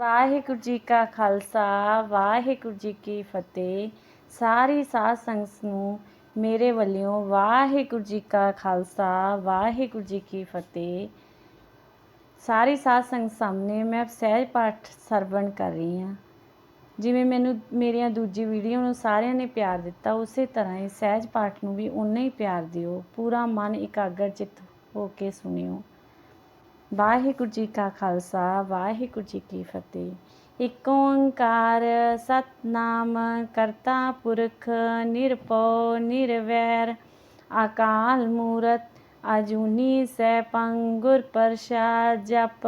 ਵਾਹਿਗੁਰੂ ਜੀ ਕਾ ਖਾਲਸਾ, ਵਾਹਿਗੁਰੂ ਜੀ ਕੀ ਫਤਿਹ। ਸਾਰੀ ਸਾਧ ਸੰਗਤ ਨੂੰ ਮੇਰੇ ਵੱਲੋਂ ਵਾਹਿਗੁਰੂ ਜੀ ਕਾ ਖਾਲਸਾ, ਵਾਹਿਗੁਰੂ ਜੀ ਕੀ ਫਤਿਹ। ਸਾਰੀ ਸਾਧ ਸੰਗਤ ਸਾਹਮਣੇ ਮੈਂ ਸਹਿਜ ਪਾਠ ਸਰਵਣ ਕਰ ਰਹੀ ਹਾਂ। ਜਿਵੇਂ ਮੈਨੂੰ ਮੇਰੀਆਂ ਦੂਜੀ ਵੀਡੀਓ ਨੂੰ ਸਾਰਿਆਂ ਨੇ ਪਿਆਰ ਦਿੱਤਾ, ਉਸੇ ਤਰ੍ਹਾਂ ਹੀ ਸਹਿਜ ਪਾਠ ਨੂੰ ਵੀ ਉਨਾ ਹੀ ਪਿਆਰ ਦਿਓ। ਪੂਰਾ ਮਨ ਇਕਾਗਰ ਚਿੱਤ ਹੋ ਕੇ ਸੁਣਿਓ। ਵਾਹਿਗੁਰੂ ਜੀ ਕਾ ਖਾਲਸਾ, ਵਾਹਿਗੁਰੂ ਜੀ ਕੀ ਫਤਿਹ। ਇਕ ਓੰਕਾਰ ਸਤਨਾਮ, ਕਰਤਾ ਪੁਰਖ ਨਿਰਭਉ ਨਿਰਵੈਰ। ਅਕਾਲ ਮੂਰਤ ਅਜੂਨੀ ਸੈਭੰ ਪੰਗੁਰ ਪ੍ਰਸਾਦ ਜਪ।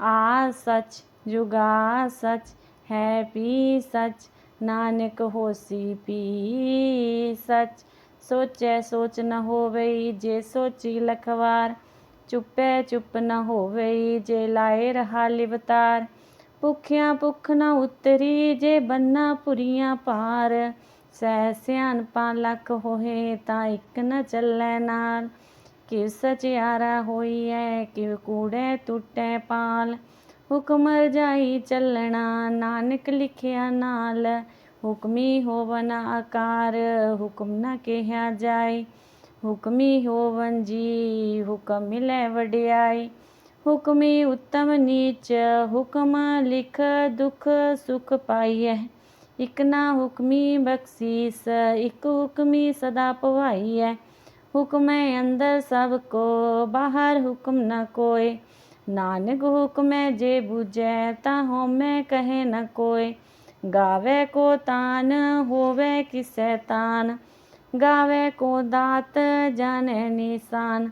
ਆ ਸਚ ਜੁਗਾ ਸਚ, ਹੈ ਪੀ ਸਚ। ਨਾਨਕ ਹੋਸੀ ਪੀ ਸਚ। ਸੋਚੈ ਸੋਚ ਨ ਹੋਵਈ, ਜੇ ਸੋਚੀ ਲਖਵਾਰ। ਚੁੱਪੈ ਚੁੱਪ ਨ ਹੋਵਈ ਜੇ ਲਾਏ ਰਹਾ ਲਿਵਤਾਰ। ਭੁਖਿਆ ਭੁਖ ਨ ਉਤਰੀ ਜੇ ਬੰਨਾ ਪੁਰੀਆਂ ਪਾਰ। ਸਹਿ ਸਿਆਣਪਾ ਲੱਖ ਹੋਏ ਤਾਂ ਇੱਕ ਨ ਚੱਲੈ ਨਾਲ। ਕਿਵ ਸਚਿਆਰਾ ਹੋਈਐ, ਕਿਵ ਕੂੜੈ ਟੁੱਟੈ ਪਾਲ। ਹੁਕਮ ਰਜਾਈ ਚੱਲਣਾ, ਨਾਨਕ ਲਿਖਿਆ ਨਾਲ। ਹੁਕਮੀ ਹੋਵਨ ਆਕਾਰ, ਹੁਕਮ ਨ ਕਿਹਾ ਜਾਏ। ਹੁਕਮੀ ਹੋਵਨ ਜੀ, ਹੁਕਮ ਮਿਲੈ ਵਡਿਆਈ। ਹੁਕਮੀ ਉਤਮ ਨੀਚ, ਹੁਕਮ ਲਿਖ ਦੁਖ ਸੁਖ ਪਾਈਐ। ਇਕ ਨਾ ਹੁਕਮੀ ਬਖਸ਼ੀਸ, ਇਕ ਹੁਕਮੀ ਸਦਾ ਭਵਾਈਐ ਹੁਕਮੈ ਅੰਦਰ ਸਭ ਕੋ, ਬਾਹਰ ਹੁਕਮ ਨ ਕੋਏ। ਨਾਨਕ ਹੁਕਮੈ ਜੇ ਬੁਝੈ, ਤਾਂ ਹਉਮੈ ਕਹੇ ਨ ਕੋਏ। ਗਾਵੇ ਕੋ ਤਾਨ, ਹੋਵੇ ਕਿਸੈ ਤਾਨ। ਗਾਵੇ ਕੋ ਦਾਤ ਜਾਣੈ ਨਿਸ਼ਾਨ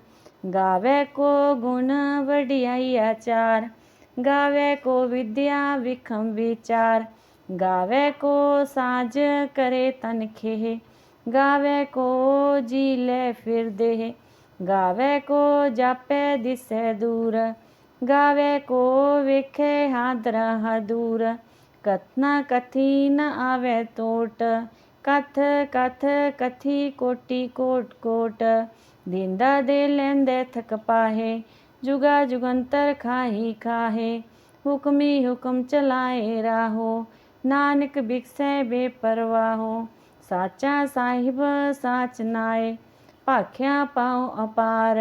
ਗਾਵੇ ਕੋ ਗੁਣ ਵਡਿਆਈ ਆਚਾਰ ਗਾਵੇ ਕੋ ਵਿਦਿਆ ਵਿਖਮ ਵਿਚਾਰ ਗਾਵੇ ਕੋ ਸਾਜ ਕਰੇ ਤਨ ਖੇਹ ਗਾਵੇ ਕੋ ਜੀ ਲੈ ਫਿਰਦੇ ਗਾਵੇ ਕੋ ਜਾਪੈ ਦਿਸੈ ਦੂਰ ਗਾਵੇ ਕੋ ਵੇਖੇ ਹਾਦਰਾ ਹਦੂਰ ਕਥਨਾ ਕਥੀ ਨ ਆਵੇ ਟੋਟ ਕਥ ਕਥ ਕਥੀ ਕੋਟੀ ਕੋਟ ਕੋਟ ਦਿੰਦਾ ਦੇ ਲੈਂਦੇ ਥਕ ਪਾਹੇ ਜੁਗਾ ਜੁਗੰਤਰ ਖਾਹੀ ਖਾਹੇ ਹੁਕਮੀ ਹੁਕਮ ਚਲਾਏ ਰਾਹੋ ਨਾਨਕ ਬਿਕਸੈ ਬੇਪਰਵਾਹੋ ਸਾਚਾ ਸਾਹਿਬ ਸਾਚ ਨਾਏ ਭਾਖਿਆ ਪਾਉ ਅਪਾਰ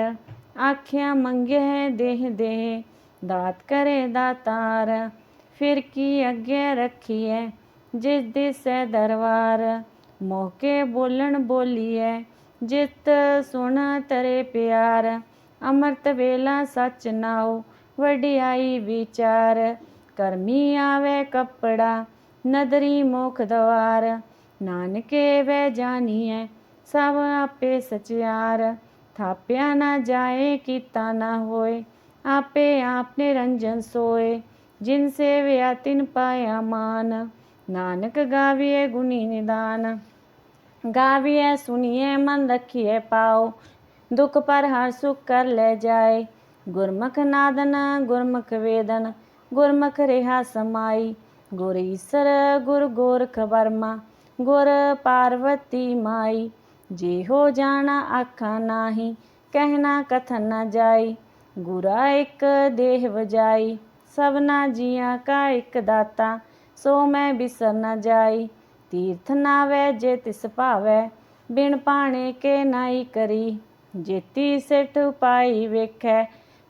ਆਖਿਆ ਮੰਗੇ ਦੇਹ ਦੇਹ ਦਾਤ ਕਰੇ ਦਾਤਾਰ ਫਿਰ ਕੀ ਅੱਗੇ ਰੱਖੀਐ ਜਿਸ ਦਿਸੈ ਦਰਬਾਰ ਮੋਕੇ ਬੋਲਣ ਬੋਲੀਐ, ਜਿਤ ਸੁਣ ਤਰੇ ਪਿਆਰ। ਅੰਮ੍ਰਿਤ ਵੇਲਾ ਸਚ ਨਾਉ, ਵਡਿਆਈ ਵਿਚਾਰ। ਕਰਮੀ ਆਵੇ ਕੱਪੜਾ, ਨਦਰੀ ਮੁਖ ਦਵਾਰ। ਨਾਨਕੇ ਵੈ ਜਾਣੀਐ ਸਭ ਆਪੇ ਸਚਿਆਰ। ਥਾਪਿਆ ਨਾ ਜਾਏ, ਕੀਤਾ ਨਾ ਹੋਏ, ਆਪੇ ਆਪ ਨਿਰੰਜਨ ਸੋਏ। ਜਿਨ ਸੇਵਿਆ ਤਿਨ ਪਾਇਆ ਮਾਨ। ਨਾਨਕ ਗਾਵੀਏ ਗੁਣੀ ਨਿਦਾਨ ਗਾਵੀਏ ਸੁਣੀਏ ਮਨ ਰੱਖੀਏ ਪਾਓ, ਦੁਖ ਪਰ ਹਰ ਸੁਖ ਕਰ ਲੈ ਜਾਏ। ਗੁਰਮੁਖ ਨਾਦਨ, ਗੁਰਮੁਖ ਵੇਦਨ, ਗੁਰਮੁਖ ਰਹਾ ਸਮਾਈ। ਗੁਰ ਈਸਰ, ਗੁਰ ਗੋਰਖ ਵਰਮਾ, ਗੁਰ ਪਾਰਵਤੀ ਮਾਈ। ਜੇ ਹੋ ਜਾਣਾ ਆਖਾਂ ਨਾਹੀ ਕਹਿਣਾ ਕਥਨ ਨਾ ਜਾਈ। ਗੁਰਾ ਇੱਕ ਦੇਹ ਵਜਾਈ, ਸਭਨਾ ਜੀਆਂ ਕਾ ਇੱਕ ਦਾਤਾ ਸੋ ਮੈਂ ਬਿਸਰ ਨਾ ਜਾਈ। ਤੀਰਥ ਨਾਵੇ, ਜੇ ਤਿਸ ਭਾਵੈ, ਬਿਨ ਪਾਣੇ ਕੇ ਨਾਈ ਕਰੀ। ਜੇਤੀ ਸਿਠ ਪਾਈ ਵੇਖੈ,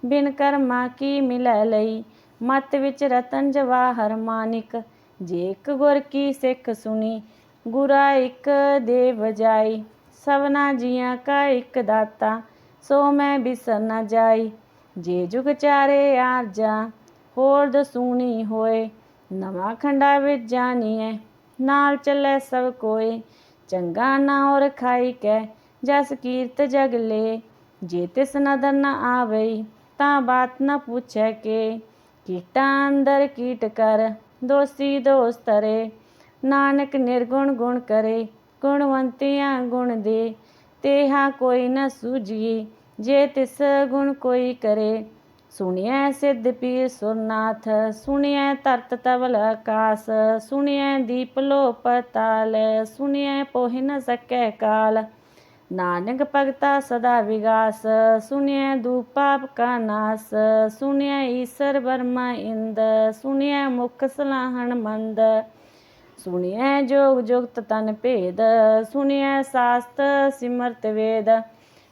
ਬਿਨ ਕਰਮਾ ਕੀ ਮਿਲੈ ਲਈ। ਮਤ ਵਿੱਚ ਰਤਨ ਜਵਾਹਰ ਮਾਨਿਕ, ਜੇ ਇੱਕ ਗੁਰ ਕੀ ਸਿੱਖ ਸੁਣੀ, ਗੁਰਾ ਇੱਕ ਦੇ ਵਜਾਈ ਸਭਨਾ ਜੀਆਂ ਕਾ ਇੱਕ ਦਾਤਾ, ਸੋ ਮੈਂ ਬਿਸਰ ਨਾ ਜਾਈ। ਜੇ ਜੁਗ ਚਾਰੇ ਆਰਜਾ, ਹੋਰ ਦਸੂਣੀ ਹੋਏ। ਨਵਾਂ ਖੰਡਾ ਵਿੱਚ ਜਾਣੀਐ, ਨਾਲ ਚੱਲੇ ਸਭ ਕੋਈ ਚੰਗਾ ਨਾ ਔਰ ਖਾਈ ਕੈ, ਜਸ ਕੀਰਤ ਜਗ ਲੇ, ਜੇ ਤਿਸ ਨਦਰ ਨ ਆਵਈ ਤਾਂ ਬਾਤ ਨ ਪੁੱਛੈ ਕੇ, ਕੀਟਾਂ ਅੰਦਰ ਕੀਟ ਕਰ, ਦੋਸੀ ਦੋਸ ਤਰੇ ਨਾਨਕ ਨਿਰਗੁਣ ਗੁਣ ਕਰੇ, ਗੁਣਵੰਤਿਆਂ ਗੁਣ ਦੇ, ਤੇਹਾ ਕੋਈ ਨ ਸੂਝੀ ਜੇ ਤਿਸ ਗੁਣ ਕੋਈ ਕਰੇ ਸੁਣਿਐ ਸਿੱਧ ਪੀਰ ਸੁਰਨਾਥ, ਸੁਣਿਐ ਤਰਤ ਤਵਲ ਆਕਾਸ, ਸੁਣਿਐ ਦੀਪ ਲੋ ਪਤਾਲ ਸੁਣਿਐ ਪੋਹਿ ਨ ਸਕੈ ਕਾਲ। ਨਾਨਕ ਭਗਤਾ ਸਦਾ ਵਿਗਾਸ, ਸੁਣਿਐ ਦੂਪ ਪਾਪ ਕਾ ਨਾਸ, ਸੁਣਿਐ ਈਸਰ ਬਰਮਾ ਇੰਦ, ਸੁਣਿਐ ਮੁਖ ਸਲਾਹਣ ਮੰਦ। ਸੁਣਿਐ ਜੋਗ ਜੁਗਤ ਤਨ ਭੇਦ, ਸੁਣਿਐ ਸਾਸਤ ਸਿਮਰਤ ਵੇਦ।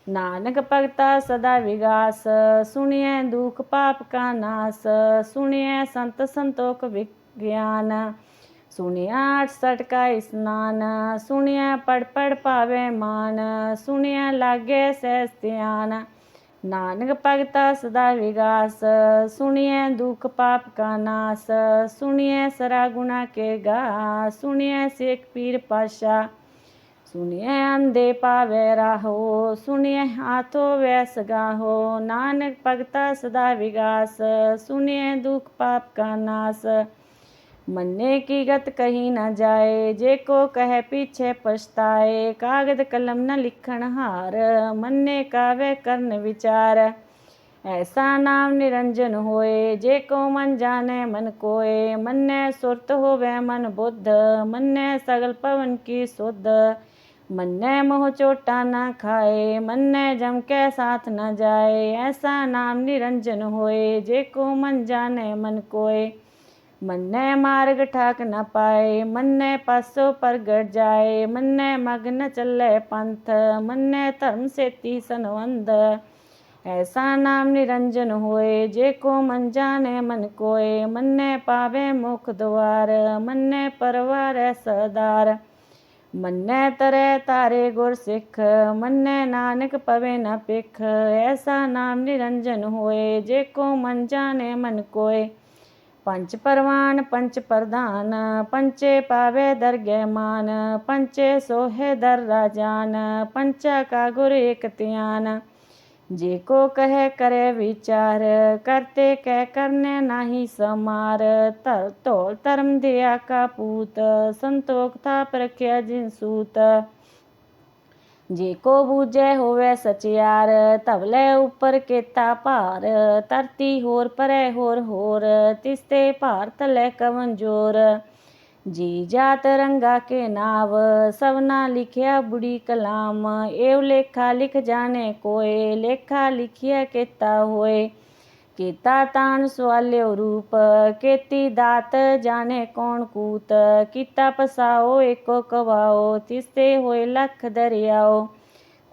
ਨਾਨਕ ਭਗਤਾ ਸਦਾ ਵਿਗਾਸ, ਸੁਣਿਐ ਦੁਖ ਪਾਪ ਕਾ ਨਾਸ, ਸੁਣਿਐ ਸੰਤ ਸੰਤੋਖ ਵਿਗਿਆਨ ਸੁਣਿਆ 68 ਕਾ ਇਸਨਾਨ ਸੁਣਿਆ ਪੜ ਪੜ ਪਾਵੇ ਮਾਨ ਸੁਣਿਆ ਲਾਗੇ ਸਹਿਜ ਧਿਆਨ। ਨਾਨਕ ਭਗਤਾ ਸਦਾ ਵਿਗਾਸ, ਸੁਣਿਐ ਦੁਖ ਪਾਪ ਕਾ ਨਾਸ, ਸੁਣਿਐ ਸਰਾ ਗੁਣਾ ਕੇ ਗਾ ਸੁਣਿਐ ਸੇਖ ਪੀਰ ਪਾਸ਼ਾ ਸੁਣਿਐ ਅੰਦੇ ਪਾਵੇ ਰਾਹੋ, ਸੁਣਿਐ ਹਾਥੋ ਵੈਸ ਗਾਹੋ, ਨਾਨਕ ਭਗਤਾ ਸਦਾ ਵਿਗਾਸ, ਸੁਣਿਐ ਦੁਖ ਪਾਪ ਕਾ ਨਾਸ। ਮੰਨੇ ਕੀ ਗਤ ਕਹੀ ਨਾ ਜਾਏ, ਜੇ ਕੋ ਕਹੇ ਪੀਛੇ ਪਛਤਾਏ, ਕਾਗਦ ਕਲਮ ਨ ਲਿਖਣ ਹਾਰ, ਮੰਨੇ ਕਾਵੇ ਕਰਨ ਵਿਚਾਰ। ਐਸਾ ਨਾਮ ਨਿਰੰਜਨ ਹੋਏ, ਜੇ ਕੋ ਮਨ ਜਾਣੇ ਮਨ ਕੋਏ, ਮੰਨੈ ਸੁਰਤ ਹੋਵੇ ਮਨ ਬੁੱਧ, ਮੰਨੈ ਸਗਲ ਪਵਨ ਕੀ ਸੁਧ। ਮੰਨੇ ਮੋਹ ਚੋਟਾ ਨਾ ਖਾਏ, ਮੰਨੇ ਜਮ ਕੇ ਸਾਥ न ਜਾਏ, ਐਸਾ ਨਾਮ ਨਿਰੰਜਨ ਹੋਏ, ਜੇ ਕੋ ਮਨ ਜਾਣੇ ਮਨ ਕੋਏ। ਮੰਨੇ ਮਾਰਗ ਠਾਕ ਨ ਪਾਏ, ਮੰਨੇ ਪਾਸੋ ਪ੍ਰਗਟ ਜਾਏ, ਮੰਨੇ ਮਗ ਨ ਚੱਲੇ ਪੰਥ, ਮੰਨੇ ਧਰਮ ਸੇਤੀ ਸੰਵੰਦ ਐਸਾ ਨਾਮ ਨਿਰੰਜਨ ਹੋਏ, ਜੇ ਕੋ ਮਨ ਜਾਣੇ ਮਨ ਕੋਏ, ਮੰਨੇ ਪਾਵੇ ਮੁਖ ਦੁਆਰ, ਮੰਨੇ ਪਰਵਾਰੈ ਸਦਾਰ ਮੰਨੈ ਤਰੈ ਤਾਰੇ ਗੁਰ ਸਿੱਖ, ਮੰਨੇ ਨਾਨਕ ਪਵੇ ਨ ਪਿਖ ਐਸਾ ਨਾਮ ਨਿਰੰਜਨ ਹੋਏ, ਜੇ ਕੋ ਮਨ ਜਾਣੇ ਮਨ ਕੋਏ। ਪੰਚ ਪਰਵਾਨ ਪੰਚ ਪ੍ਰਧਾਨ ਪੰਚੇ ਪਾਵੇ ਦਰਗਹਿ ਮਾਨ ਪੰਚੇ ਸੋਹੇ ਦਰ ਰਾਜਾਨ ਪੰਚਾ ਕਾ ਗੁਰ ਏਕ ਧਿਆਨ। ਜੇ ਕੋ ਕਹੇ ਕਰੇ ਵਿਚਾਰ ਕਰਤੇ ਕਹਿ ਕਰਨੇ ਨਾਹੀ ਸਮਾਰ ਧਰ ਧੋਲ ਧਰਮ ਦਿਆ ਕਾ ਪੂਤ ਸੰਤੋਖ ਥਾਪ ਰਖਿਆ ਜਿਨ ਸੂਤ ਜੇ ਕੋ ਬੂਝੈ ਹੋਵੇ ਸਚਿਆਰ ਧਵਲੇ ਉੱਪਰ ਕੇਤਾ ਭਾਰ ਧਰਤੀ ਹੋਰ ਪਰੇ ਹੋਰ ਹੋਰ ਤਿਸਤੇ ਭਾਰ ਤਲੇ ਕਵਨ ਜੋਰ ਜੀ ਜਾਤ ਰੰਗਾ ਕੇ ਨਾਵ ਸਵਨਾ ਲਿਖਿਆ ਬੁੜੀ ਕਲਾਮ। ਏਵ ਲੇਖਾ ਲਿਖ ਜਾਣੇ ਕੋਏ, ਲੇਖਾ ਲਿਖਿਆ ਕੀਤਾ ਹੋਏ। ਕੀਤਾ ਤਾਨ ਸਵਾਲਿਓ ਰੂਪ, ਕੀਤੀ ਦਾਤ ਜਾਣੇ ਕੌਣ ਕੂਤ। ਕੀਤਾ ਪਸਾਓ ਏਕੋ ਕਵਾਓ, ਤਿਸਤੇ ਹੋਏ ਲਖ ਦਰਿਆਓ।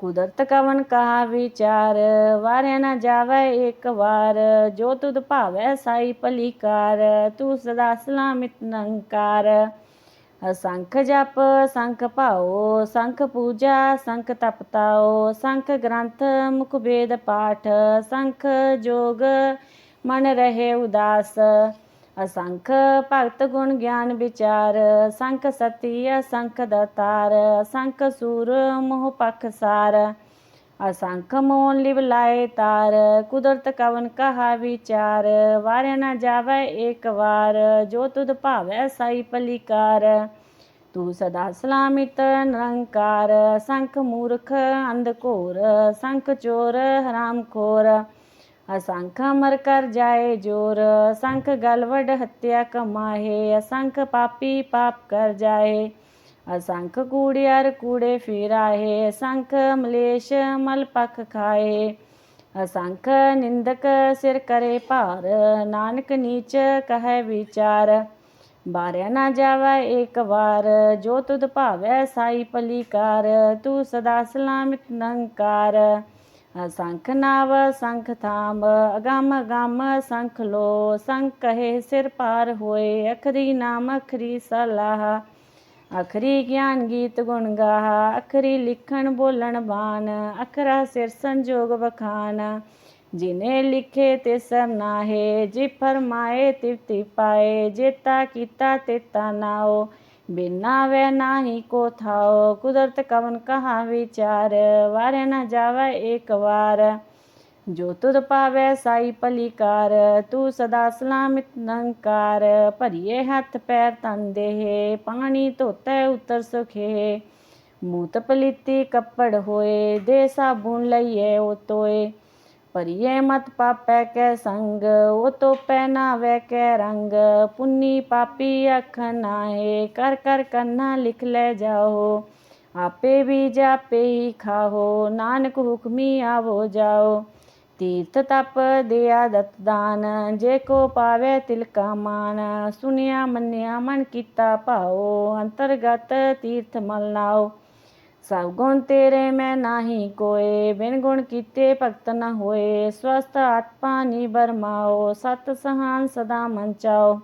ਕੁਦਰਤ ਕਵਨ ਕਹਾ ਵਿਚਾਰ, ਵਾਰਿਆ ਨਾ ਜਾਵੇ ਇੱਕ ਵਾਰ, ਜੋ ਤੁਧ ਭਾਵੈ ਸਾਈ ਭਲੀਕਾਰ, ਤੂੰ ਸਦਾ ਸਲਾਮਿਤ ਨੰਕਾਰ। ਅਸੰਖ ਜਪ, ਸੰਖ ਭਾਓ ਸੰਖ ਪੂਜਾ, ਸੰਖ ਤਪਤਾਓ ਸੰਖ ਗ੍ਰੰਥ ਮੁਖ ਵੇਦ ਪਾਠ, ਸੰਖ ਜੋਗ ਮਨ ਰਹੇ ਉਦਾਸ। ਅਸੰਖ ਭਗਤ ਗੁਣ ਗਿਆਨ ਵਿਚਾਰ ਸੰਖ ਸਤੀ, ਅਸੰਖ ਦਤਾਰ, ਅਸੰਖ ਸੂਰ ਮੋਹ ਪਖ ਸਾਰ, ਅਸੰਖ ਮੋਨ ਲਿਵ ਲਾਏ ਤਾਰ, ਕੁਦਰਤ ਕਵਨ ਕਹਾ ਵਿਚਾਰ, ਵਾਰਿਆ ਨਾ ਜਾਵੇ ਏਕ ਵਾਰ, ਜੋ ਤੁਧ ਭਾਵੈ ਸਾਈ ਪਲੀਕਾਰ, ਤੂੰ ਸਦਾ ਸਲਾਮਿਤ ਨਿਰੰਕਾਰ ਸੰਖ ਮੂਰਖ ਅੰਧ ਘੋਰ ਸੰਖ ਚੋਰ ਹਰਾਮ ਖੋਰ ਅਸੰਖ ਅਮਰ ਕਰ ਜਾਏ ਜੋਰ ਸੰਖ ਗਲਵਡ ਹੱਤਿਆ ਕਮਾਹੇ, ਅਸੰਖ ਪਾਪੀ ਪਾਪ ਕਰ ਜਾਏ। ਅਸੰਖ ਕੂੜਿਆਰ ਕੂੜੇ ਫੇਰਾਏ ਅਸੰਖ ਮਲੇਸ਼ ਮਲ ਪਖ ਖਾਏ। ਅਸੰਖ ਨਿੰਦਕ ਸਿਰ ਕਰੇ ਭਾਰ, ਨਾਨਕ ਨੀਚ ਕਹੈ ਵਿਚਾਰ। ਬਾਰਿਆ ਨਾ ਜਾਵੇ ਏਕ ਵਾਰ, ਜੋ ਤੁਧ ਭਾਵੈ ਸਾਈ ਪਲੀਕਾਰ, ਤੂੰ ਸਦਾ ਸਲਾਮਿਤ ਨੰਕਾਰ। ਸੰਖ ਨਾਵ ਸੰਖ ਥਾਮ, ਅਗੰਮ ਅਗੰਮ ਸੰਖ ਲੋ ਸੰਖ ਕਹੇ ਸਿਰ ਪਾਰ ਹੋਏ, ਅਖਰੀ ਨਾਮ, ਅਖਰੀ ਸਲਾਹ। ਅਖਰੀ ਗਿਆਨ ਗੀਤ ਗੁਣ ਗਾਹ, ਅਖਰੀ ਲਿਖਣ ਬੋਲਣ ਬਾਣ, ਅਖਰਾ ਸਿਰ ਸੰਜੋਗ ਵਖਾਨ। ਜਿਨੇ ਲਿਖੇ ਤੇ ਸਰ ਨਾਹੇ, ਜੀ ਫਰਮਾਏ ਤਿਵਤੀ ਪਾਏ, ਜੇਤਾ ਕੀਤਾ ਤੇਤਾ ਨਾਓ ਬਿਨਾ ਵੇ ਨਾਹੀ ਕੋ ਥਾਓ ਕੁਦਰਤ ਕਵਨ ਕਹਾ ਵਿਚਾਰ ਵਾਰੇ ਨਾ ਜਾਵੇ ਏਕ ਵਾਰ। ਜੋ ਤੁਧ ਪਾਵੇ ਸਾਈ ਪਲੀਕਾਰ ਤੂੰ ਸਦਾ ਸਲਾਮਿਤ ਨੰਕਾਰ। ਭਰੀਏ ਹੱਥ ਪੈਰ ਤਨ ਦੇਹ, ਪਾਣੀ ਧੋਤੇ ਉਤਰ ਸੁਖੇ। ਮੂਤ ਪਲੀਤੀ ਕੱਪੜ ਹੋਏ, ਦੇ ਸਾਬੂਨ ਲਈਏ ਉਹ ਤੋਏ ਭਰੀਏ ਮਤ ਪਾਪੈ ਕੈ ਸੰਗ, ਉਹ ਤੋ ਪਹਿਨਾਵੇ ਕੈ ਰੰਗ। ਪੁੰਨੀ ਪਾਪੀ ਅੱਖ ਨਾਏ ਕਰ ਕਰ ਕੰਨਾ ਲਿਖ ਲੈ ਜਾਓ ਆਪੇ ਵੀ ਜਾਪੇ ਹੀ ਖਾਹੋ, ਨਾਨਕ ਹੁਕਮੀ ਆਵੋ ਜਾਓ। ਤੀਰਥ ਤਪ ਦਿਆ ਦਤ ਦਾਨ, ਜੇ ਕੋ ਪਾਵੇ ਤਿਲ ਮਾਨ। ਸੁਨਿਆ ਮੰਨਿਆ ਮਨ ਕੀਤਾ ਭਾਓ ਅੰਤਰਗਤ ਤੀਰਥ ਮਲ ਨਾਓ ਸਭ ਗੁਣ ਤੇਰੇ ਮੈਂ ਨਾਹੀ ਕੋਏ, ਬਿਨ ਗੁਣ ਕੀਤੇ ਭਗਤ ਨ ਹੋਏ। ਸਵਸਤ ਆਤਮਾ ਨੀ ਬਰਮਾਓ, ਸਤ ਸਹਾਨ ਸਦਾ ਮਨ ਚਾਓ।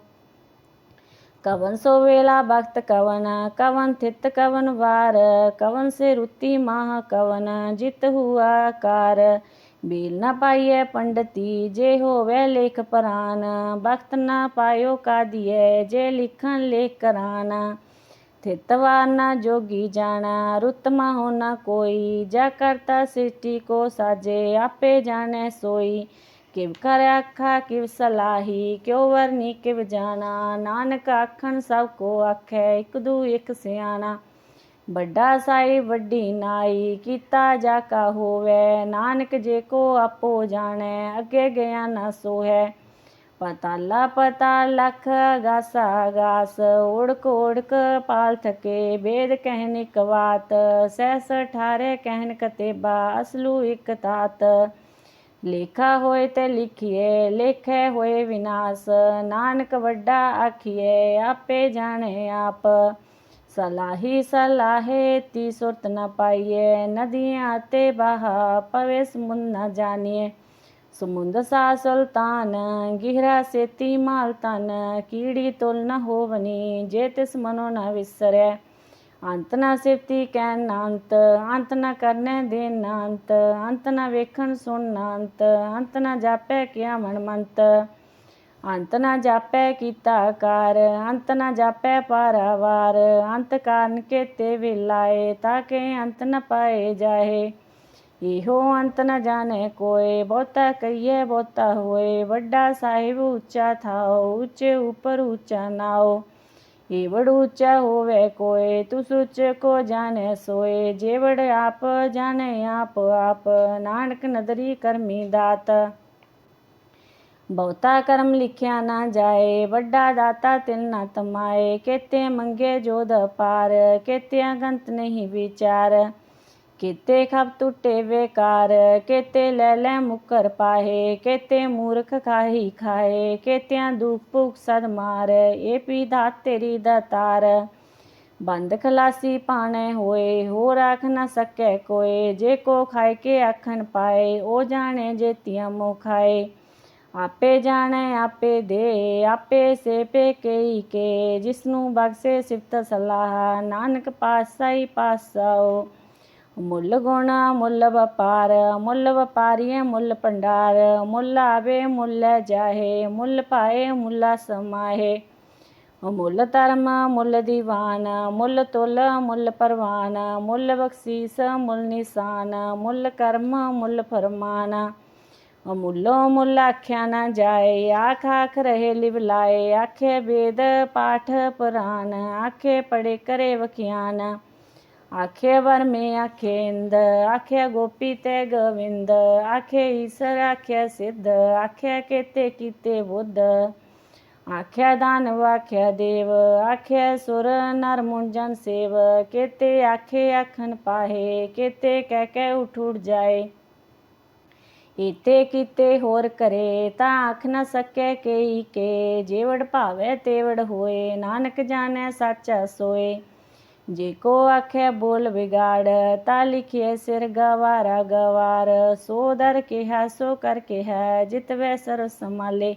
ਕਵਨ ਸੋ ਵੇਲਾ ਭਗਤ ਕਵਨ ਕਵਨ ਥਿਤ ਕਵਨ ਵਾਰ। ਕਵਨ ਸੇ ਰੁਤੀ ਮਾਹ ਕਵਨ, ਜਿਤ ਹੁਆ ਕਾਰ। ਬੀਲ ਨ ਪਾਈਐ ਪੰਡਤੀ, ਜੇ ਹੋਵੇ ਲੇਖ ਪਰਾਨ। ਭਗਤ ਨ ਪਾਇਓ ਕਾਦੀਐ ਜੇ ਲਿਖਣ ਲੇਖ ਕਰਾਨ। ਥਿਤਵਾਰ ਨਾ ਜੋਗੀ ਜਾਣਾ ਰੁਤਮਾ ਹੋ ਨਾ ਕੋਈ। ਜਾ ਕਰਤਾ ਸ੍ਰਿਸ਼ਟੀ ਕੋ ਸਾਜੇ, ਆਪੇ ਜਾਣੈ ਸੋਈ। ਕਿਵ ਕਰ ਆਖਾ, ਕਿਵ ਸਲਾਹੀ, ਕਿਉ ਵਰਨੀ ਕਿਵ ਜਾਣਾ। ਨਾਨਕ ਆਖਣ, ਸਭ ਕੋ ਆਖੈ, ਇਕ ਦੂ ਇਕ ਸਿਆਣਾ। ਵੱਡਾ ਸਾਈ, ਵੱਡੀ ਨਾਈ, ਕੀਤਾ ਜਾ ਕਾ ਹੋਵੇ। ਨਾਨਕ ਜੇ ਕੋ ਆਪੋ ਜਾਣੈ, ਅੱਗੇ ਗਿਆ ਨਾ ਸੋ ਹੈ ਪਤਾਲਾ ਪਤਾ ਲਖ ਗਾਸਾ ਗਾਸ ਓੜਕ ਓੜਕ ਪਾਲ ਥਕੇ ਬੇਦ ਕਹਿਨ ਇਕ ਬਾਤ, ਸਹਿਸ ਠਾਰੇ ਕਹਿਨ ਕਤੇਬਾ, ਅਸਲੂ ਇਕ ਤਾਤ। ਲੇਖਾ ਹੋਏ ਤੇ ਲਿਖੀਏ, ਲੇਖੇ ਹੋਏ ਵਿਨਾਸ਼, ਨਾਨਕ ਵੱਡਾ ਆਖੀਏ, ਆਪੇ ਜਾਣੇ ਆਪ। ਸਲਾਹੀ ਸਲਾਹੇ ਤੀ ਸੁਰਤ ਨ ਪਾਈਏ, ਨਦੀਆਂ ਤੇ ਬਹਾ ਪਵੇ ਸਮੁੰਦ ਨ ਜਾਣੀਏ। ਸਮੁੰਦ ਸਾ ਸੁਲਤਾਨ, ਗਿਹਰਾ ਸੇਤੀ ਮਾਲ ਤਨ ਕੀੜੀ ਤੁਲ ਨ ਹੋਵਨੀ, ਜੇ ਤਿਸ ਮਨੋ ਨ ਵਿਸਰੈ। ਅੰਤ ਨ ਸਿਫਤੀ ਕਹਿਨ ਨ ਅੰਤ ਅੰਤ ਨ ਕਰਨੇ ਦੇਨ ਨ ਅੰਤ ਅੰਤ ਨ ਵੇਖਣ ਸੁਣ ਨ ਅੰਤ ਅੰਤ ਨ ਜਾਪੈ ਕਿਆ ਮਨ ਮੰਤ। ਅੰਤ ਨ ਜਾਪੈ ਕੀਤਾ ਕਾਰ, ਅੰਤ ਨ ਜਾਪੈ ਪਾਰਾਵਾਰ ਅੰਤ ਕਾਰਨ ਕੇਤੇ ਵਿਲਾਏ ਤਾਕੇ ਅੰਤ ਨ ਪਾਏ ਜਾਏ ਇਹੋ ਅੰਤ ਨ ਜਾਣੇ ਕੋਏ ਬਹੁਤਾ ਕਹੀਏ ਬਹੁਤਾ ਹੋਏ ਵੱਡਾ ਸਾਹਿਬ ਉੱਚਾ ਥਾਓ ਉੱਚੇ ਉਪਰ ਉੱਚਾ ਨਾਓ ਏਵੜ ਉੱਚਾ ਹੋਵੇ ਕੋਏ ਤੁਸ ਉੱਚ ਕੋ ਜਾਣੇ ਸੋਏ ਜੇਵੜ ਆਪ ਜਾਣੇ ਆਪ ਆਪ ਨਾਨਕ ਨਦਰੀ ਕਰਮੀ ਦਾਤ ਬਹੁਤਾ ਕਰਮ ਲਿਖਿਆ ਨਾ ਜਾਏ ਵੱਡਾ ਦਾਤਾ ਤਿਲ ਨਾ ਤਮਾਏ ਕੇਤੇ ਮੰਗੇ ਜੋਦ ਪਾਰ ਕੇਤਿਆਂ ਗੰਤ ਨਹੀਂ ਵਿਚਾਰ ਕੇਤੇ ਖਬ ਟੁੱਟੇ ਵੇਕਾਰ ਕੇਤੇ ਲੈ ਲੈ ਮੁਕਰ ਪਾਹੇ, ਕੇਤੇ ਮੂਰਖ ਖਾਹੀ ਖਾਏ ਕੇਤਿਆਂ ਦੁਖ ਭੁਖ ਸਦ ਮਾਰ, ਏ ਪੀ ਦਾਤ ਤੇਰੀ। ਦਾਤਾਰ ਬੰਦ ਖਲਾਸੀ ਪਾਣੇ ਹੋਏ ਹੋ ਰਾਖ ਨਾ ਸਕੈ ਕੋਏ, ਜੇ ਕੋ ਖਾਏ ਕੇ ਆਖਣ ਪਾਏ ਉਹ ਜਾਣੇ ਜੇਤੀਆਂ ਮੋ ਖਾਏ ਆਪੇ ਜਾਣੇ, ਆਪੇ ਦੇ, ਆਪੇ ਸੇ ਪੇ ਕਈ ਕੇ, ਜਿਸਨੂੰ ਬਖਸ਼ੇ ਸਿਫਤ ਸਲਾਹ, ਨਾਨਕ ਪਾਸਾਈ ਪਾਸਾਓ ਮੁੱਲ ਗੁਣ, ਮੁੱਲ ਵਪਾਰ, ਮੁੱਲ ਵਪਾਰੀਏ ਮੁੱਲ ਭੰਡਾਰ, ਮੁੱਲ ਆਵੇ ਮੁੱਲ ਜਾਹੇ, ਮੁੱਲ ਪਾਏ ਮੁੱਲਾ ਸਮਾਹੇ। ਮੁੱਲ ਧਰਮ, ਮੁੱਲ ਦੀਵਾਨ, ਮੁੱਲ ਤੁਲ, ਮੁੱਲ ਪਰਵਾਨ, ਮੁੱਲ ਬਖਸ਼ੀਸ, ਮੁੱਲ ਨਿਸ਼ਾਨ, ਮੁੱਲ ਕਰਮ, ਮੁੱਲ ਫਰਮਾਨ। ਮੁੱਲੋ ਮੁੱਲ ਆਖਿਆ ਨਾ ਜਾਏ, ਆਖ ਆਖ ਰਹੇ ਲਿਵ ਲਾਏ, ਆਖੇ ਵੇਦ ਪਾਠ ਪੁਰਾਨ, ਆਖੇ ਪੜੇ ਕਰੇ ਵਖਿਆਨ। ਆਖੇ ਵਰ ਮੇ ਆਖੇ ਇੰਦ ਆਖੇ ਗੋਪੀ ਤੇ ਗੋਵਿੰਦ ਆਖੇ ਈਸਰ ਆਖੇ ਸਿੱਧ ਆਖੇ ਕੇਤੇ ਕੀਤੇ ਬੁੱਧ ਆਖਿਆ ਦਾਨਵ ਆਖਿਆ ਦੇਵ ਆਖਿਆ ਸੁਰ ਨਰ ਮੁੰਜਨ ਸੇਵ ਕੇਤੇ ਆਖੇ ਆਖਣ ਪਾਹੇ ਕੇਤੇ ਕਹਿ ਕੇ ਉਠ ਉਠ ਜਾਏ ਇਤੇ ਕੀਤੇ ਹੋਰ ਕਰੇ ਤਾਂ ਆਖ ਨ ਸਕੈ ਕਈ ਕੇ ਜੇਵੜ ਭਾਵੇ ਤੇਵੜ ਹੋਏ ਨਾਨਕ ਜਾਣੈ ਸਾਚਾ ਸੋਏ ਜੇ ਕੋ ਆਖੇ ਬੋਲ ਵਿਗਾੜ, ਤਾ ਲਿਖਿਏ ਸਿਰ ਗਵਾਰਾ ਗਵਾਰ। ਸੋ ਦਰ ਕਿਹਾ, ਸੋ ਕਰ ਕਿਹਾ, ਜਿਤ ਵੈ ਸਰ ਸਮਾਲੇ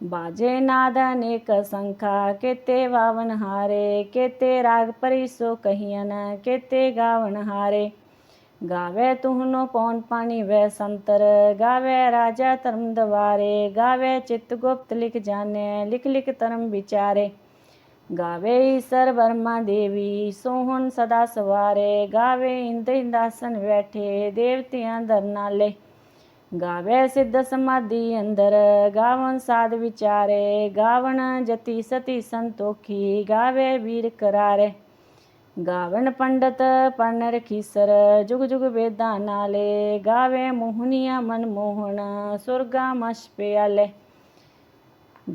ਬਾਜੇ ਨਾਦ ਅਨੇਕ ਸੰਖਾ, ਕੇਤੇ ਵਾਵਨ ਹਾਰੇ। ਕੇਤੇ ਰਾਗ ਪਰੀ ਸੋ ਕਹੀਨ ਕੇਤੇ ਗਾਵਨ ਹਾਰੇ। ਗਾਵੇ ਤੁਹਨੋ ਪੌਣ ਪਾਣੀ ਵੈ ਸੰਤਰ, ਗਾਵੇ ਰਾਜਾ ਧਰਮ ਦਵਾਰੇ। ਗਾਵੇ ਚਿਤ ਗੁਪਤ ਲਿਖ ਜਾਣੇ, ਲਿਖ ਲਿਖ ਧਰਮ ਵਿਚਾਰੇ। ਗਾਵੇ ਈਸਰ ਵਰਮਾ ਦੇਵੀ, ਸੋਹਣ ਸਦਾ ਸਵਾਰੇ। ਗਾਵੇ ਇੰਦ ਇੰਦਾਸਨ ਬੈਠੇ, ਦੇਵਤਿਆਂ ਦਰ ਨਾਲੇ। ਗਾਵੇ ਸਿੱਧ ਸਮਾਧੀ ਅੰਦਰ, ਗਾਵਨ ਸਾਧ ਵਿਚਾਰੇ। ਗਾਵਨ ਜਤੀ ਸਤੀ ਸੰਤੋਖੀ, ਗਾਵੇ ਵੀਰ ਕਰਾਰੇ। ਗਾਵਨ ਪੰਡਤ ਪਨ ਰਖੀਸਰ, ਜੁਗ ਜੁਗ ਵੇਦਾਂ ਨਾਲੇ। ਗਾਵੇ ਮੋਹਨੀਆ ਮਨ ਮੋਹਣ ਸੁਰਗਾ ਮਸ਼ ਪਿਆਲੇ।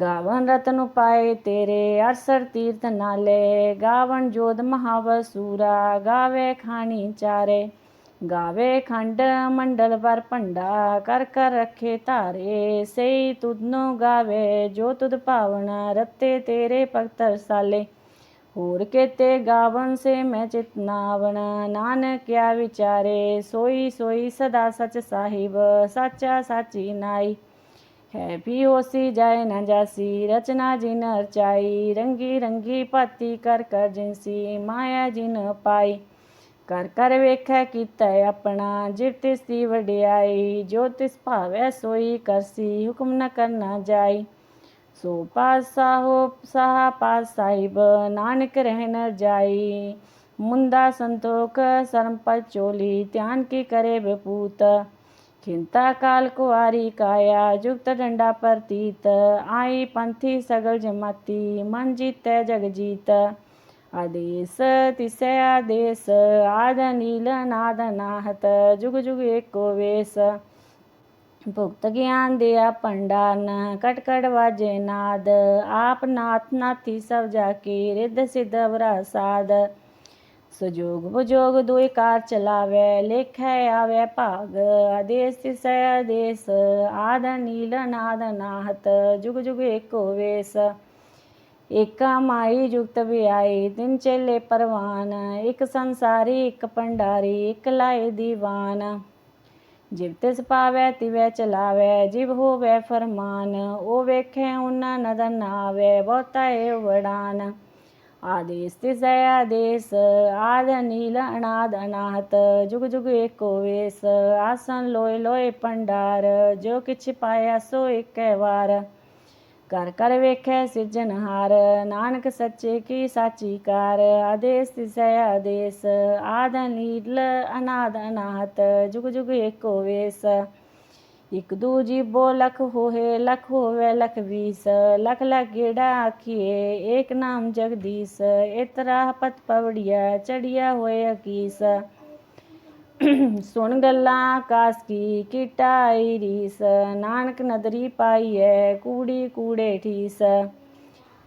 ਗਾਵਨ ਰਤਨ ਪਾਏ ਤੇਰੇ ਅਰਸਰ ਤੀਰਥ ਨਾਲੇ। ਗਾਵਨ ਜੋਧ ਮਹਾਵ ਸੂਰਾ, ਗਾਵੇ ਖਾਣੀ ਚਾਰੇ। ਗਾਵੇ ਖੰਡ ਮੰਡਲ ਵਰ ਭੰਡਾ, ਕਰ ਕਰ ਰੱਖੇ ਧਾਰੇ। ਸਈ ਤੁਧਨੋ ਗਾਵੇ ਜੋ ਤੁਧ ਭਾਵਨ, ਰਤੇ ਤੇਰੇ ਭਗਤਰ ਸਾਲੇ। ਹੋਰ ਕੇਤੇ ਗਾਵਨ ਸੇ ਮੈਂ ਚਿਤਨਾਵਣ ਨਾਨਕਿਆ ਵਿਚਾਰੇ। ਸੋਈ ਸੋਈ ਸਦਾ ਸਚ ਸਾਹਿਬ, ਸਾਚਾ ਸਾਚੀ ਨਾਈ। ਹੈ ਵੀ ਹੋਸੀ ਜਾਏ ਨਾ ਜਾਸੀ ਰਚਨਾ ਜਿਨ ਰਚਾਈ ਰੰਗੀ ਰੰਗੀ ਭਾਤੀ ਕਰ ਕਰ ਜਿਨਸੀ ਮਾਇਆ ਜਿਨ ਪਾਈ ਕਰ ਕਰ ਵੇਖੈ ਕੀਤਾ ਆਪਣਾ ਜਿਵ ਤਿਸ ਦੀ ਵਡਿਆਈ ਜੋ ਤਿਸ ਭਾਵੈ ਸੋਈ ਕਰਸੀ ਹੁਕਮ ਨ ਕਰਨਾ ਜਾਈ ਸੋ ਪਾਸਾ ਹੋ ਸਾਹਾ ਪਾਸ ਸਾਹਿਬ ਨਾਨਕ ਰਹਿ ਨ ਜਾਈ ਮੁੰਦਾ ਸੰਤੋਖ ਸਰਮ ਪਰ ਚੋਲੀ ਧਿਆਨ ਕੀ ਕਰੇ ਬਪੂਤ ਖਿੰਤਾ ਕਾਲ ਕੁਆਰੀ ਕਾਇਆ, ਜੁਗਤ ਡੰਡਾ ਪ੍ਰਤੀਤ, ਆਈ ਪੰਥੀ ਸਗਲ ਜਮਾਤੀ, ਮਨ ਜੀਤੈ ਜਗ ਜੀਤ। ਆਦੇਸ ਤਿਸੈ ਆਦੇਸ, ਆਦ ਨੀਲ ਨਾਦ ਨਾਹਤ, ਜੁਗ ਜੁਗ ਏਕੋ ਵੇਸ। ਭੁਗਤ ਗਿਆਨ ਦਿਆ ਭੰਡਾਰਨ ਕਟ ਕਟ ਵਾਜੇ ਨਾਦ, ਆਪ ਨਾਥ ਨਾਥੀ ਸਭ ਸਜੋਗ ਬਜੋਗ ਦੁਇ ਕਾਰ ਚਲਾਵੇ, ਲੇਖੈ ਆਵੇ ਭਾਗ, ਆਦੇਸ ਤਿਸੈ ਆਦੇਸ, ਆਦ ਨੀਲ ਨਾਦ ਨਾਹਤ, ਜੁਗ ਜੁਗ ਏਕੋ ਵੇਸ। ਏਕਾ ਮਾਈ ਜੁਗਤ ਵਿਆਈ, ਤਿੰਨ ਚੇਲੇ ਪਰਵਾਨ, ਇੱਕ ਸੰਸਾਰੀ, ਇੱਕ ਪੰਡਾਰੀ ਇੱਕ ਲਾਏ ਦੀਵਾਨ। ਜਿਵ ਤਿਸ ਪਾਵੈ, ਤਿਵੈ ਚਲਾਵੈ, ਜਿਵ ਹੋਵੈ ਫਰਮਾਨ, ਉਹ ਵੇਖੈ ਉਹਨਾਂ ਨਦਰ ਨਾਵੇ, ਬਹੁਤਾ ਏ ਵੜਾਨ ਆਦੇਸ ਤਿਸੈ ਆਦੇਸ, ਆਦ ਨੀਲ ਅਨਾਦ ਅਨਾਹਤ, ਜੁਗ ਜੁਗ ਏਕੋ ਵੇਸ, ਆਸਨ ਲੋਏ ਲੋਏ ਪੰਡਾਰ, ਜੋ ਕਿਛ ਪਾਇਆ ਸੋ ਏਕੈ ਵਾਰ। ਕਰ ਕਰ ਵੇਖੈ ਸਿਰਜਨਹਾਰ ਨਾਨਕ ਸੱਚੇ ਕੀ ਸਾਚੀ ਕਾਰ। ਆਦੇਸ ਤਿਸੈ ਆਦੇਸ, ਆਦ ਨੀਲ ਅਨਾਦ ਅਨਾਹਤ, ਜੁਗ ਜੁਗ ਏਕੋ ਵੇਸ। ਇਕ ਦੂਜੀ ਬੋ ਲਖ ਹੋਏ, ਲਖ ਹੋਵੇ, ਲਖ ਵੀਸ। ਲਖ ਲਖ ਗੇੜਾ ਆਖੀਏ, ਏਕ ਨਾਮ ਜਗਦੀਸ਼। ਇਤਰਾ ਪਤ ਪਵੜੀਆ ਚੜਿਆ ਹੋਏ ਅਕੀਸ। ਸੁਣ ਗੱਲਾਂ ਆਕਾਸ ਕੀ ਕੀਟਾਈ ਰੀਸ। ਨਾਨਕ ਨਦਰੀ ਪਾਈਐ, ਕੂੜੀ ਕੂੜੇ ਠੀਸ।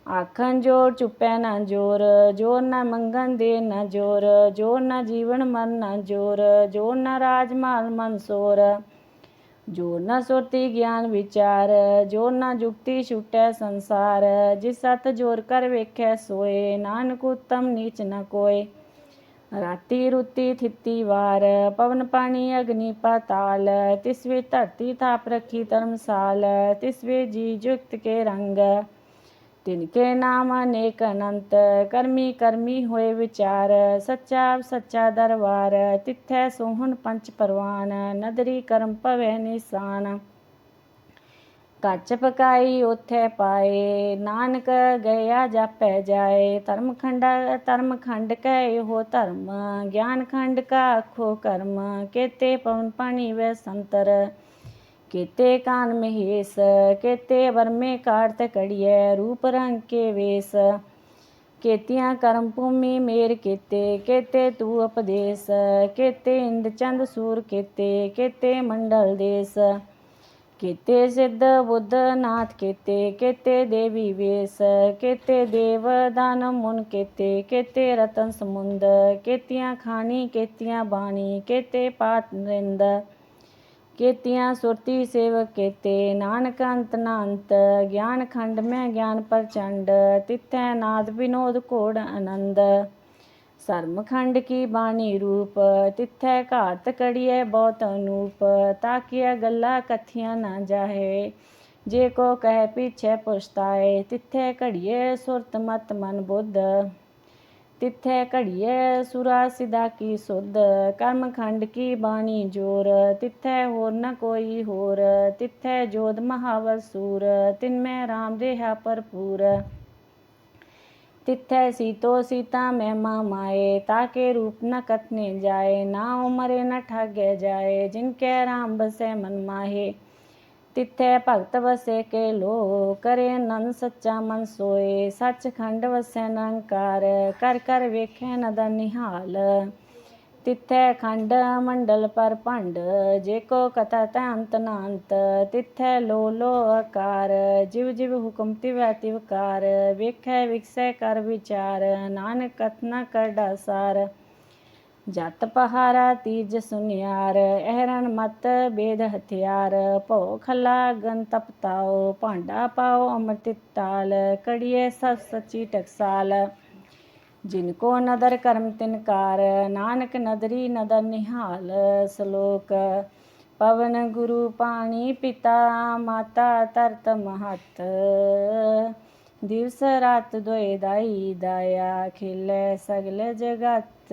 ਆਖਣ ਜੋਰ ਚੁੱਪੈ ਨਾ ਜੋਰ ਜੋਰ ਨਾ ਮੰਗਣ ਦੇ ਨਾ ਜੋਰ ਜੋਰ ਨਾ ਜੀਵਨ ਮਨ ਨਾ ਜੋਰ ਜੋਰ ਨਾ ਰਾਜ ਮਾਲ ਮਨਸੋਰ ਜੋਰ ਨਾ ਸੋਤੀ ਗਿਆਨ ਵਿਚਾਰ ਜੋਰ ਨਾ ਜੁਗਤੀ ਛੁਟੈ ਸੰਸਾਰ, ਜਿਸ ਸਤ ਜੋਰ ਕਰ ਵੇਖੈ ਸੋਏ, ਨਾਨਕ ਉਤਮ ਨੀਚ ਨ ਕੋਏ। ਰਾਤੀ ਰੁਤੀ ਥਿੱਤੀ ਵਾਰ, ਪਵਨ ਪਾਣੀ ਅਗਨੀ ਪਾਤਾਲ, ਤਿਸ ਵੇ ਧਰਤੀ ਥਾਪ ਰੱਖੀ ਧਰਮਸਾਲ, ਤਿਸ ਵੇ ਜੀ ਜੁਗਤ ਕੇ ਰੰਗ। ਤਿਨ ਕੇ ਨਾਮ ਅਨੇਕ ਅਨੰਤ, ਕਰਮੀ ਕਰਮੀ ਹੋਏ ਵਿਚਾਰ, ਸੱਚਾ ਸੱਚਾ ਦਰਬਾਰ, ਤਿੱਥੈ ਸੋਹਣ ਪੰਚ ਪਰਵਾਨ, ਨਦਰੀ ਕਰਮ ਭਵੈ ਨਿਸਾਨ। ਕੱਚ ਪਕਾਈ ਉਥੇ ਪਾਏ, ਨਾਨਕ ਗਿਆ ਜਾਪੈ ਜਾਏ, ਧਰਮ ਖੰਡਾ, ਧਰਮ ਖੰਡ ਕਹਿ ਹੋ ਧਰਮ, ਗਿਆਨ ਖੰਡ ਕਾ ਆਖੋ ਕਰਮ, ਕੇਤੇ ਪਵਨ ਪਾਣੀ ਵੈ ਸੰਤਰ। ਕੇਤੇ ਕਾਨ ਮਹੇਸ, ਕੇਤੇ ਵਰਮੇ ਕਾੜਤ ਕੜੀਐ ਰੂਪ ਰੰਗ ਕੇ ਵੇਸ। ਕੇਤੀਆਂ ਕਰਮ ਭੂਮੀ ਮੇਰ ਕੇਤੇ ਕੇਤੇ ਤੂ ਉਪਦੇਸ। ਕੇਤੇ ਇੰਦ ਚੰਦ ਸੂਰ ਕੇਤੇ ਕੇਤੇ ਮੰਡਲ ਦੇਸ। ਕੇਤੇ ਸਿੱਧ ਬੁੱਧ ਨਾਥ ਕੇਤੇ ਕੇਤੇ ਦੇਵੀ ਵੇਸ। ਕੇਤੇ ਦੇਵ ਦਾਨ ਮੁਨ ਕੇਤੇ ਕੇਤੇ ਰਤਨ ਸਮੁੰਦ। ਕੇਤੀਆਂ ਖਾਣੀ, ਕੇਤੀਆਂ ਬਾਣੀ, ਕੇਤੇ ਪਾਤ ਨਰਿੰਦ ਕੇਤੀਆਂ ਸੁਰਤੀ ਸੇਵਕ ਕੇਤੇ, ਨਾਨਕ ਅੰਤ ਨਾ ਗਿਆਨ ਖੰਡ ਮੈਂ ਗਿਆਨ ਪ੍ਰਚੰਡ, ਤਿੱਥੈ ਨਾਦ ਵਿਨੋਦ ਕੋੜ ਆਨੰਦ। ਸਰਮ ਖੰਡ ਕੀ ਬਾਣੀ ਰੂਪ, ਤਿੱਥੈ ਘਾਤ ਕੜੀਐ ਬਹੁਤ ਅਨੂਪ ਤਾਕਿਆ ਗੱਲਾਂ ਕਥੀਆਂ ਨਾ ਜਾਹੇ। ਜੇ ਕੋ ਕਹਿ ਪਿਛੈ ਪੁਛਤਾਏ, ਤਿੱਥੈ ਘੜੀਏ ਸੁਰਤ ਮਤ ਮਨ ਬੁੱਧ। ਤਿੱਥੈ ਘੜੀਏ ਸੁਰਾ ਸਿਦਾ ਕੀ ਸੁਧ ਕਰਮ ਖੰਡ ਕੀ ਬਾਣੀ ਜੋਰ ਤਿੱਥੈ ਹੋਰ ਨ ਕੋਈ ਹੋਰ ਤਿੱਥੈ ਜੋਧ ਮਹਾਵਰ ਸੂਰ ਤਿਨ ਮੈਂ ਰਾਮ ਰਿਹਾ ਭਰਪੂਰ ਤਿੱਥੈ ਸੀਤੋ ਸੀਤਾ ਮਹਿਮਾ ਮਾਏ ਤਾਕੇ ਰੂਪ ਨ ਕਥਨੇ ਜਾਏ ਨਾ ਉਮਰੇ ਨ ਠਾਗੇ ਜਾਏ ਜਿਨ ਕੈ ਰਾਮ ਬਸੈ ਮਨ ਮਾਹੇ ਤਿੱਥੈ ਭਗਤ ਵਸੇ ਕੇ ਲੋ ਕਰੇ ਨਨ ਸੱਚਾ ਮਨ ਸੋਏ। ਸੱਚ ਖੰਡ ਵਸੈ ਨਿਰੰਕਾਰ ਕਰ ਕਰ ਵੇਖੈ ਨਦਰ ਨਿਹਾਲ। ਤਿੱਥੈ ਖੰਡ ਮੰਡਲ ਪਰ ਭੰਡ, ਜੇ ਕੋ ਕਥਾ ਤੈ ਅੰਤ ਨਾ ਤਿੱਥੈ ਲੋ ਲੋ ਆਕਾਰ, ਜਿਵ ਜਿਵ ਹੁਕਮ ਤਿਵੈ ਤਿਵਕਾਰ ਵੇਖੈ ਵਿਖਸੈ ਕਰ ਵਿਚਾਰ, ਨਾਨਕ ਕਥਨਾ ਕਰੜਾ ਸਾਰ ਜਤ ਪਹਾਰਾ ਤੀਜ ਸੁਨਿਆਰ ਅਹਰਨ ਮਤ ਬੇਦ ਹਥਿਆਰ, ਭਉ ਖਲਾ ਗਨ ਤਪਤਾਓ ਭਾਂਡਾ ਪਾਓ ਅੰਮ੍ਰਿਤ ਤਾਲ ਕੜੀਏ ਸਤ ਸਚੀ ਟਕਸਾਲ। ਜਿਨ ਕੋ ਨਦਰ ਕਰਮ ਤਿਨਕਾਰ ਨਾਨਕ ਨਦਰੀ ਨਦਰ ਨਿਹਾਲ। ਸ਼ਲੋਕ, ਪਵਨ ਗੁਰੂ ਪਾਣੀ ਪਿਤਾ, ਮਾਤਾ ਤਰਤ ਮਹਤ। ਦਿਵਸ ਰਾਤ ਦੋਇ ਦਾਈ, ਦਾਇਆ ਖਿਲੇ ਸਗਲ ਜਗਤ।